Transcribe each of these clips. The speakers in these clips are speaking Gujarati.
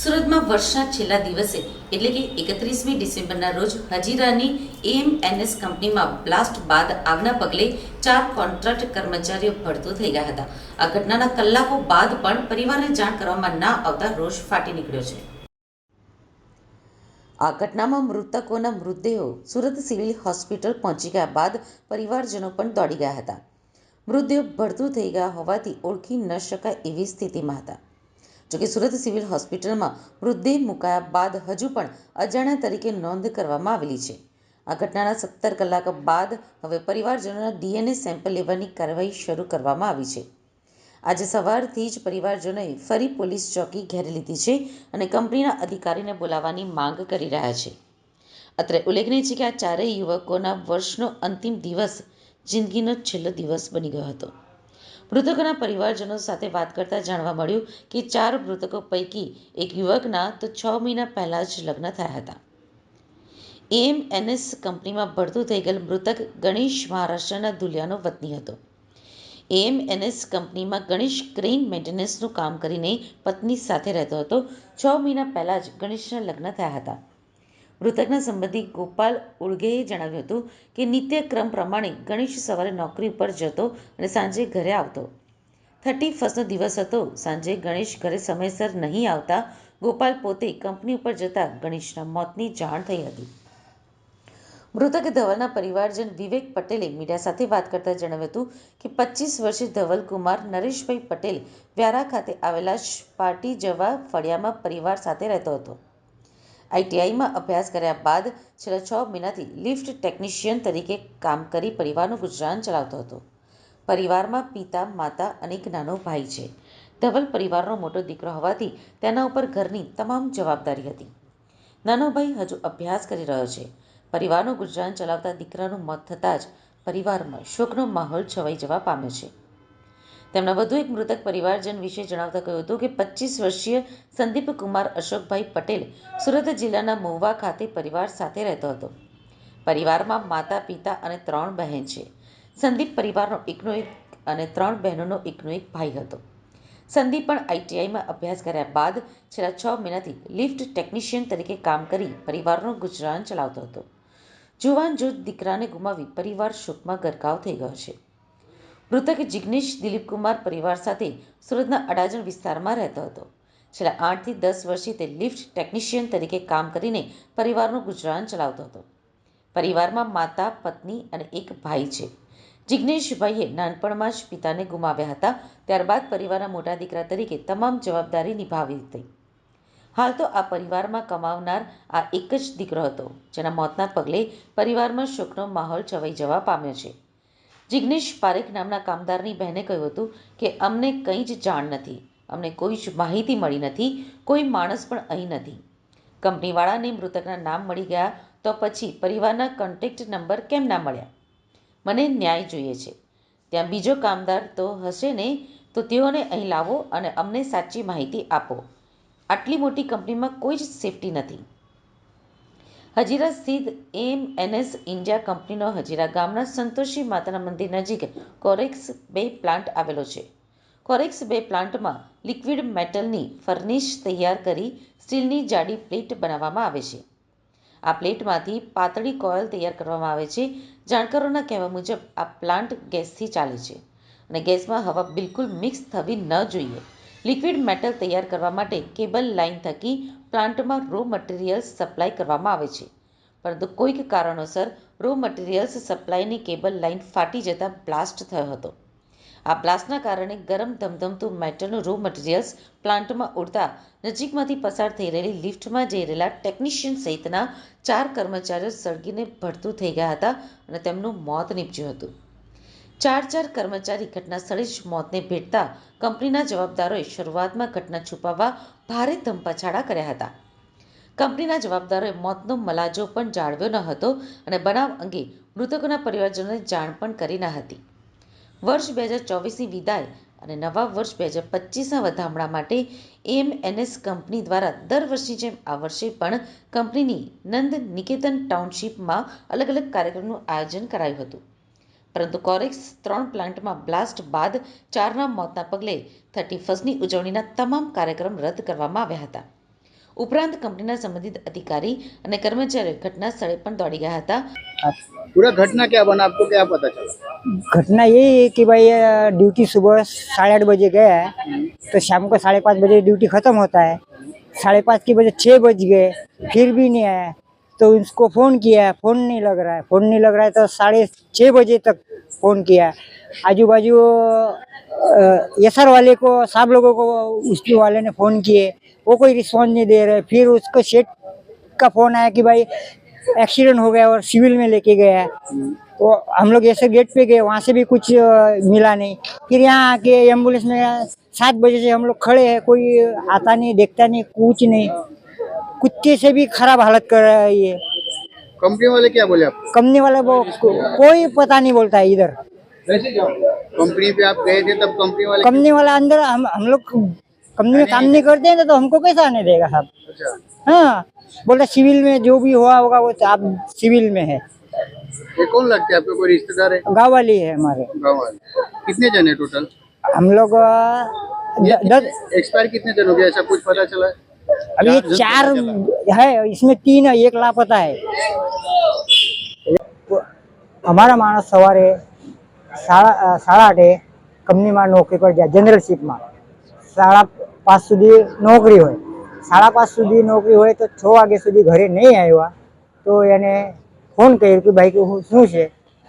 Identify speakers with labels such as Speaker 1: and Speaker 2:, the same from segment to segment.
Speaker 1: સુરતમાં વર્ષના છેલ્લા દિવસે, એટલે કે એકત્રીસમી ડિસેમ્બરના રોજ, હજીરાની એએમએનએસ કંપનીમાં બ્લાસ્ટ બાદ આગના પગલે ચાર કોન્ટ્રાક્ટ કર્મચારીઓ ભડતું થઈ ગયા હતા. આ ઘટનાના કલાકો બાદ પણ પરિવારને જાણ કરવામાં ના આવતા રોષ ફાટી નીકળ્યો છે. આ ઘટનામાં મૃતકોના મૃતદેહો સુરત સિવિલ હોસ્પિટલ પહોંચી ગયા બાદ પરિવારજનો પણ દોડી ગયા હતા. મૃતદેહો ભડતું થઈ ગયા હોવાથી ઓળખી ન શકાય એવી સ્થિતિમાં હતા. જોકે સુરત સિવિલ હોસ્પિટલમાં મૃતદેહ મુકાયા બાદ હજુ પણ અજાણ્યા તરીકે નોંધ કરવામાં આવેલી છે. આ ઘટનાના સત્તર કલાક બાદ હવે પરિવારજનોના ડીએનએ સેમ્પલ લેવાની કાર્યવાહી શરૂ કરવામાં આવી છે. આજે સવારથી જ પરિવારજનોએ ફરી પોલીસ ચોકી ઘેરી લીધી છે અને કંપનીના અધિકારીને બોલાવવાની માંગ કરી રહ્યા છે. અત્રે ઉલ્લેખનીય છે કે આ ચારેય યુવકોના વર્ષનો અંતિમ દિવસ જિંદગીનો છેલ્લો દિવસ બની ગયો હતો. મૃતકોના પરિવારજનો સાથે વાત કરતા જાણવા મળ્યું કે ચાર મૃતકો પૈકી એક યુવકના તો છ મહિના પહેલા જ લગ્ન થયા હતા. એએમએનએસ કંપનીમાં ભરતું થઈ ગયેલ મૃતક ગણેશ મહારાષ્ટ્રના ધુલિયાનો વતની હતો. એએમએનએસ કંપનીમાં ગણેશ ક્રેઇન મેન્ટેનન્સનું કામ કરીને પત્ની સાથે રહેતો હતો. છ મહિના પહેલાં જ ગણેશના લગ્ન થયા હતા. મૃતકના સંબંધી ગોપાલ ઉળગેએ જણાવ્યું હતું કે નિત્યક્રમ પ્રમાણે ગણેશ સવારે નોકરી ઉપર જતો અને સાંજે ઘરે આવતો. થર્ટી ફર્સ્ટનો દિવસ હતો. સાંજે ગણેશ ઘરે સમયસર નહીં આવતા ગોપાલ પોતે કંપની ઉપર જતા ગણેશના મોતની જાણ થઈ હતી. મૃતક ધવલના પરિવારજન વિવેક પટેલે મીડિયા સાથે વાત કરતા જણાવ્યું હતું કે પચીસ વર્ષીય ધવલકુમાર નરેશભાઈ પટેલ વ્યારા ખાતે આવેલા પાર્ટી જવા ફળિયામાં પરિવાર સાથે રહેતો હતો. આઈટીઆઈમાં અભ્યાસ કર્યા બાદ છેલ્લા છ મહિનાથી લિફ્ટ ટેકનિશિયન તરીકે કામ કરી પરિવારનું ગુજરાન ચલાવતો હતો. પરિવારમાં પિતા, માતા અને એક નાનો ભાઈ છે. ધવલ પરિવારનો મોટો દીકરો હોવાથી તેના ઉપર ઘરની તમામ જવાબદારી હતી. નાનો ભાઈ હજુ અભ્યાસ કરી રહ્યો છે. પરિવારનું ગુજરાન ચલાવતા દીકરાનું મોત થતાં જ પરિવારમાં શોકનો માહોલ છવાઈ જવા પામ્યો છે. તેમના વધુ એક મૃતક પરિવારજન વિશે જણાવતા કહ્યું હતું કે પચીસ વર્ષીય સંદીપ કુમાર અશોકભાઈ પટેલ સુરત જિલ્લાના મહુવા ખાતે પરિવાર સાથે રહેતો હતો. પરિવારમાં માતા, પિતા અને ત્રણ બહેન છે. સંદીપ પરિવારનો એકનો એક અને ત્રણ બહેનોનો એકનો એક ભાઈ હતો. સંદીપ પણ આઈટીઆઈમાં અભ્યાસ કર્યા બાદ છેલ્લા છ મહિનાથી લિફ્ટ ટેકનિશિયન તરીકે કામ કરી પરિવારનું ગુજરાન ચલાવતો હતો. જુવાન જૂથ દીકરાને ગુમાવી પરિવાર શોકમાં ગરકાવ થઈ ગયો છે. મૃતક જિગ્નેશ દિલીપકુમાર પરિવાર સાથે સુરતના અડાજણ વિસ્તારમાં રહેતો હતો. છેલ્લા આઠથી દસ વર્ષથી તે લિફ્ટ ટેકનિશિયન તરીકે કામ કરીને પરિવારનું ગુજરાન ચલાવતો હતો. પરિવારમાં માતા, પત્ની અને એક ભાઈ છે. જિગ્નેશભાઈએ નાનપણમાં જ પિતાને ગુમાવ્યા હતા, ત્યારબાદ પરિવારના મોટા દીકરા તરીકે તમામ જવાબદારી નિભાવી હતી. હાલ તો આ પરિવારમાં કમાવનાર આ એક જ દીકરો હતો, જેના મોતના પગલે પરિવારમાં શોકનો માહોલ છવાઈ જવા પામ્યો છે. જિગ્નેશ પારેખ નામના કામદારની બહેને કહ્યું હતું કે, અમને કંઈ જ જાણ નથી. અમને કોઈ જ માહિતી મળી નથી. કોઈ માણસ પણ અહીં નથી. કંપનીવાળાને મૃતકના નામ મળી ગયા તો પછી પરિવારના કોન્ટેક્ટ નંબર કેમ ના મળ્યા? મને ન્યાય જોઈએ છે. ત્યાં બીજો કામદાર તો હશે ને? તો તેઓને અહીં લાવો અને અમને સાચી માહિતી આપો. આટલી મોટી કંપનીમાં કોઈ જ સેફટી નથી. હજીરા સ્થિત એમએનએસ ઇન્ડિયા કંપનીનો હજીરા ગામના સંતોષી માતાના મંદિર નજીક કોરેક્સ બે પ્લાન્ટ આવેલો છે. કોરેક્સ બે પ્લાન્ટમાં લિક્વિડ મેટલની ફર્નિશ તૈયાર કરી સ્ટીલની જાડી પ્લેટ બનાવવામાં આવે છે. આ પ્લેટમાંથી પાતળી કોયલ તૈયાર કરવામાં આવે છે. જાણકારોના કહેવા મુજબ આ પ્લાન્ટ ગેસથી ચાલે છે અને ગેસમાં હવા બિલકુલ મિક્સ થવી ન જોઈએ. લિક્વિડ મેટલ તૈયાર કરવા માટે કેબલ લાઇન થકી પ્લાન્ટમાં રો મટીરિયલ્સ સપ્લાય કરવામાં આવે છે. પરંતુ કોઈક કારણોસર રો મટીરિયલ્સ સપ્લાયની કેબલ લાઇન ફાટી જતાં બ્લાસ્ટ થયો હતો. આ બ્લાસ્ટના કારણે ગરમ ધમધમતું મેટલનું રો મટીરિયલ્સ પ્લાન્ટમાં ઉડતા નજીકમાંથી પસાર થઈ રહેલી લિફ્ટમાં જઈ રહેલા ટેકનિશિયન સહિતના ચાર કર્મચારીઓ સળગીને ભડતું થઈ ગયા હતા અને તેમનું મોત નીપજ્યું હતું. ચાર ચાર કર્મચારી ઘટના સ્થળે જ મોતને ભેટતા કંપનીના જવાબદારોએ શરૂઆતમાં ઘટના છુપાવવા ભારે ધમપછાડા કર્યા હતા. કંપનીના જવાબદારોએ મોતનો મલાજો પણ જાળવ્યો ન હતો અને બનાવ અંગે મૃતકોના પરિવારજનોને જાણ પણ કરી ન હતી. વર્ષ બે હજાર ચોવીસની વિદાય અને નવા વર્ષ બે હજાર પચીસના વધામણા માટે એમએનએસ કંપની દ્વારા દર વર્ષની જેમ આ વર્ષે પણ કંપનીની નંદ નિકેતન ટાઉનશીપમાં અલગ અલગ કાર્યક્રમનું આયોજન કરાયું હતું. પરંતુ કોરેક્સ ત્રણ પ્લાન્ટમાં બ્લાસ્ટ બાદ ચારના મોતના પગલે થર્ટી ફર્સ્ટની ઉજવણીના તમામ કાર્યક્રમ રદ કરવામાં આવ્યા હતા ઉપરાંત કંપનીના સંબંધિત અધિકારી અને કર્મચારીઓ ઘટના સ્થળે પણ દોડી ગયા હતા
Speaker 2: पूरा घटना क्या बना आपको क्या पता चला
Speaker 3: घटना यही है कि भाई अ, ड्यूटी सुबह साढ़े आठ बजे गया है तो शाम को साढ़े पाँच बजे ड्यूटी ख़त्म होता है साढ़े पाँच के बजे छः बज गए फिर भी नहीं आया तो उसको फ़ोन किया है फ़ोन नहीं लग रहा है। फ़ोन नहीं लग रहा है तो साढ़े छः बजे तक फ़ोन किया। है आजू बाजू एस आर वाले को, सब लोगों को, उसके वाले ने फ़ोन किए। वो कोई रिस्पॉन्स नहीं दे रहे। फिर उसको सेठ का फ़ोन आया कि भाई, एक्सीडेंट हो गया और सिविल में लेके गया है। तो हम लोग ऐसे गेट पे गए, वहाँ से भी कुछ मिला नहीं। फिर यहाँ आके एंबुलेंस में सात बजे से हम लोग खड़े हैं। कोई आता नहीं, देखता नहीं, कुछ नहीं। कुत्ते से भी खराब हालत कर रहा है ये।
Speaker 2: कंपनी वाले क्या बोले आप?
Speaker 3: कंपनी वाले वो को, कोई पता नहीं बोलता है इधर।
Speaker 2: कंपनी पे आप गए थे तब कंपनी वाले
Speaker 3: कंपनी वाला अंदर हम हम लोग कंपनी में काम नहीं करते हैं तो हमको कैसे आने देगा साहब?
Speaker 2: अच्छा।
Speaker 3: हाँ बोलता सिविल में जो भी हुआ होगा वो आप सिविल में है।
Speaker 2: ये कौन लगते हैं? आपके कोई रिश्तेदार है?
Speaker 3: गाँव वाली है हमारे।
Speaker 2: गाँव वाले। कितने जन टोटल
Speaker 3: हम लोग
Speaker 2: एक्सपायर कितने जन हो गए? ऐसा कुछ पता चला है?
Speaker 3: अभी ये चार है इसमें तीन है एक लापता है અમારા માણસ સવારે સાડા અ, સાડા આઠે કંપનીમાં નોકરી પર જાય જનરલ શિપમાં સાડા પાંચ સુધી નોકરી હોય સાડા પાંચ સુધી નોકરી હોય તો છ વાગ્યા સુધી ઘરે નહીં આવ્યા તો એને ફોન કર્યો કે ભાઈ કે હું શું છે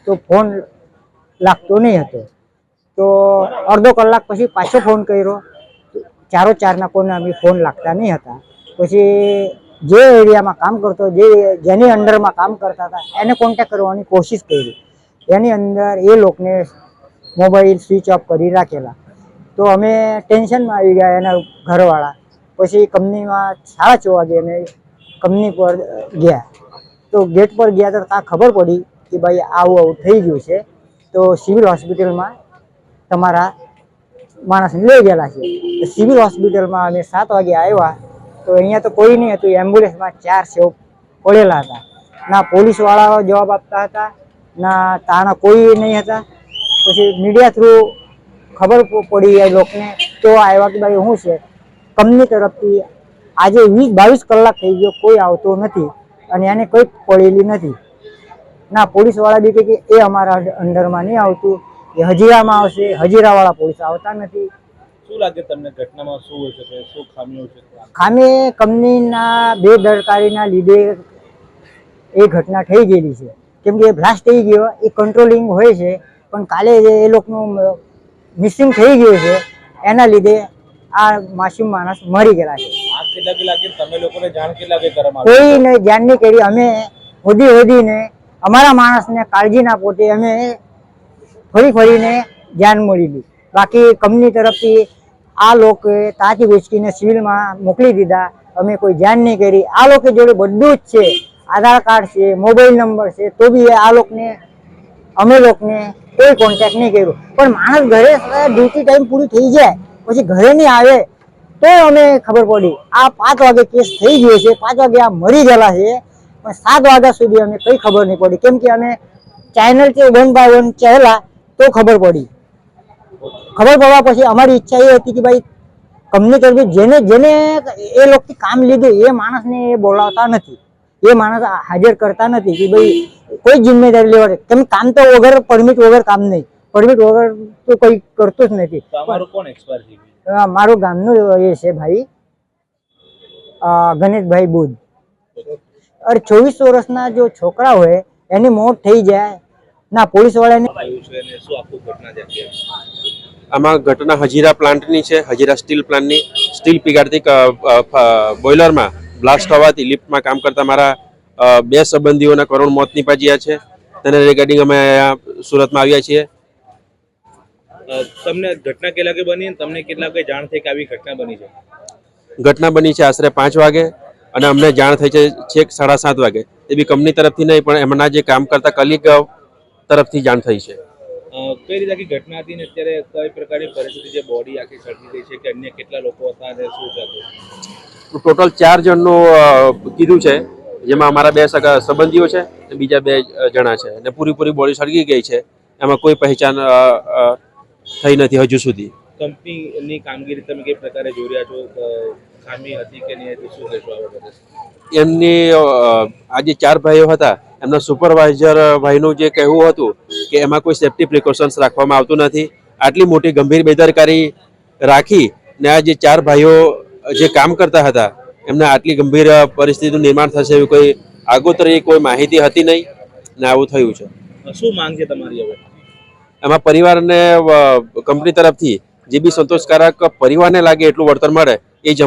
Speaker 3: તો ફોન લાગતો નહીં હતો તો અડધો કલાક પછી પાછો ફોન કર્યો ચારો ચારના કોઈને અમે ફોન લાગતા નહીં હતા. પછી જે એરિયામાં કામ કરતો, જે જેની અંડરમાં કામ કરતા હતા, એને કોન્ટેક્ટ કરવાની કોશિશ કરી. એની અંદર એ લોકોને મોબાઈલ સ્વિચ ઓફ કરી રાખેલા. તો અમે ટેન્શનમાં આવી ગયા એના ઘરવાળા. પછી કંપનીમાં સાડા છ વાગે અમે કંપની પર ગયા. તો ગેટ પર ગયા તો ત્યાં ખબર પડી કે ભાઈ આવું આવું થઈ ગયું છે. તો સિવિલ હોસ્પિટલમાં તમારા માણસને લઈ ગયેલા છે. સિવિલ હોસ્પિટલમાં અમે સાત વાગે આવ્યા. તો અહીંયા તો કોઈ નહીં હતું, એમ્બ્યુલન્સમાં ચાર સેવ પડેલા હતા. ના પોલીસવાળાઓ જવાબ આપતા હતા, ના તાના કોઈ નહીં હતા. પછી મીડિયા થ્રુ ખબર પડી એ લોકોને તો આવ્યા કે ભાઈ શું છે? કંપની તરફથી આજે વીસ, બાવીસ કલાક થઈ ગયો, કોઈ આવતો નથી અને એને કંઈ પડેલી નથી. ના પોલીસવાળા બી કે એ અમારા અંડરમાં નહીં આવતું. એ હજીરામાં આવશે હજીરાવાળા પોલીસ આવતા નથી.
Speaker 4: શું લાગે તમને ઘટનામાં શું હોઈ શકે શું ખામી હોઈ શકે
Speaker 3: ખામે કંપનીના બેદરકારીના લીધે એ ઘટના થઈ ગયેલી છે. કેમ કે બ્લાસ્ટ થઈ ગયો એ કંટ્રોલિંગ હોય છે પણ કાલે એ લોકોનું મિસિંગ થઈ ગયું છે એના લીધે આ માસૂમ માણસ મરી ગયેલા છે.
Speaker 4: કે તમે લોકોને જાણ કેટલા કે કરવામાં
Speaker 3: કોઈને ધ્યાન નહીં કરી અમે હોદી હોદીને અમારા માણસને કાળજીના પોતે અમે ફરી ફરીને ધ્યાન મળી લીધું. બાકી કંપની તરફથી આ લોકોએ તાજી ઉચકીને સિવિલમાં મોકલી દીધા. અમે કોઈ ધ્યાન નહીં કરી. આ લોકો જોડે બધું જ છે. આધાર કાર્ડ છે, મોબાઈલ નંબર છે, તો બી આ લોકોને, અમે લોકોને કોઈ કોન્ટેક્ટ નહીં કર્યો. પણ માણસ ઘરે ડ્યુટી ટાઈમ પૂરી થઈ જાય, પછી ઘરે નહીં આવે, તો અમે ખબર પડી. આ પાંચ વાગે કેસ થઈ ગયો છે. પાંચ વાગે આ મરી ગયેલા છે. પણ સાત વાગ્યા સુધી અમે કઈ ખબર નહીં પડી. કેમ કે અમે ચેનલ કે વન બાય વન ચહેલા. તો ખબર પડી. ખબર પડવા પછી અમારી ઈચ્છા એ હતી કે ભાઈ તરફથી જેને જેને એ લોકોથી કામ લીધું એ માણસને એ બોલાવતા નથી. એ માણસ હાજર કરતા નથી કે ભાઈ કોઈ જિમ્મેદારી લેવા કેમ કામ તો વગર પરમિટ વગર કામ નહીં. પરમિટ વગર તો કોઈ કરતું જ નથી. મારું ગામનું એ છે ભાઈ ગણેશભાઈ બુદ્ધ અરે ચોવીસ વર્ષના જો છોકરા હોય એની મોત થઈ જાય ના પોલીસ વાળાને?
Speaker 5: આમાં ઘટના હજીરા પ્લાન્ટની છે હજીરા સ્ટીલ પ્લાન્ટની. સ્ટીલ પીગાડતી બોઇલરમાં બ્લાસ્ટ હોવાથી લિફ્ટમાં કામ કરતા મારા બે સંબંધીઓના કરુણ મોત નીપજ્યા છે. તેને રિગાર્ડિંગ અમે અહીંયા સુરતમાં આવ્યા છીએ.
Speaker 4: તમને ઘટના કેટલા કે બની તમને કેટલા કે જાણ થઈ કે આવી ઘટના બની છે?
Speaker 5: ઘટના બની છે આશરે પાંચ વાગે અને અમને જાણ થઈ છે છેક સાડા સાત વાગે. એ બી કંપની તરફથી નહીં પણ એમના જે કામ કરતા કલીગ તરફથી જાણ થઈ છે.
Speaker 4: કઈ રીતે આખી ઘટના હતી ને અત્યારે કઈ પ્રકારની પરિસ્થિતિ બોડી આખી સળગી રહી છે કે અન્ય કેટલા લોકો હતા અને શું છે
Speaker 5: ટોટલ ચાર જણનું કીધું છે જેમાં અમારા બે સગા સંબંધીઓ છે અને બીજા બે જણા છે અને પૂરીપૂરી બોડી સળગી ગઈ છે. એમાં કોઈ પહેચાન થઈ નથી હજુ સુધી.
Speaker 4: કંપનીની કામગીરી તમે કઈ પ્રકારે જોઈ રહ્યા છો? ખામી હતી કે નહીં શું કહેશો
Speaker 5: એમની આજે ચાર ભાઈઓ હતા. એમના સુપરવાઇઝર ભાઈનું જે કહેવું હતું કે એમાં કોઈ સેફ્ટી પ્રિકોશન્સ રાખવામાં આવતું નથી. આટલી મોટી ગંભીર બેદરકારી રાખી ને આ જે ચાર ભાઈઓ જે કામ કરતા હતા એમને આટલી ગંભીર પરિસ્થિતિનું નિર્માણ થશે એવી કોઈ આગોતરી કોઈ માહિતી હતી નહીં ને આવું થયું છે.
Speaker 4: શું માંગ છે તમારી હવે?
Speaker 5: એમાં પરિવારને કંપની તરફથી જે બી સંતોષકારક પરિવારને લાગે એટલું વળતર મળે